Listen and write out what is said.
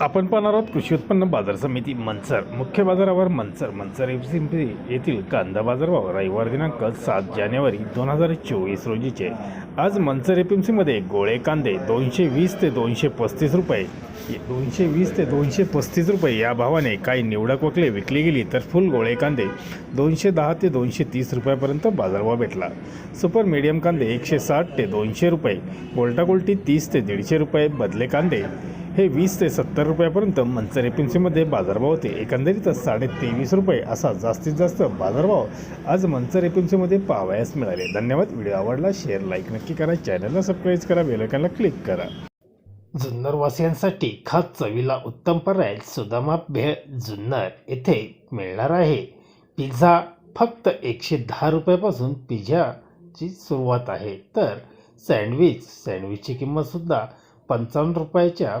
आपण पाहणार आहोत कृषी उत्पन्न बाजार समिती मंचर मुख्य बाजारावर मंचर मंचर पिंपरी येथील कांदा बाजारभाव रविवार दिनांक सात जानेवारी दोन हजार चोवीस रोजीचे. आज मंचर एपीएमसीमध्ये गोळे कांदे दोनशे वीस ते दोनशे पस्तीस रुपये. दोनशे वीस ते दोनशे पस्तीस रुपये या भावाने काही निवडक वकले विकली गेली तर फुल गोळे कांदे दोनशे दहा ते दोनशे तीस रुपयापर्यंत बाजारभाव भेटला. सुपर मीडियम कांदे एकशे साठ ते दोनशे रुपये. गोल्टा गोल्टी तीस ते दीडशे रुपये. बदले कांदे हे वीस ते सत्तर रुपयापर्यंत मंचर एपीएमसीमध्ये बाजारभाव होते. एकंदरीतच साडे तेवीस रुपये असा जास्तीत जास्त बाजारभाव आज मंचर एपीएमसीमध्ये पाहावयास मिळाले. धन्यवाद. व्हिडिओ आवडला शेअर लाईक नक्की करा. चॅनलला सबस्क्राईब करा. बेलकनला क्लिक करा. जुन्नरवासियांसाठी खास चवीला उत्तम पर्याय सुदामा भे जुन्नर येथे मिळणार आहे. पिझ्झा फक्त एकशे दहा रुपयापासून पिझ्झाची सुरुवात आहे. तर सँडविच सँडविचची किंमतसुद्धा पंचावन्न रुपयाच्या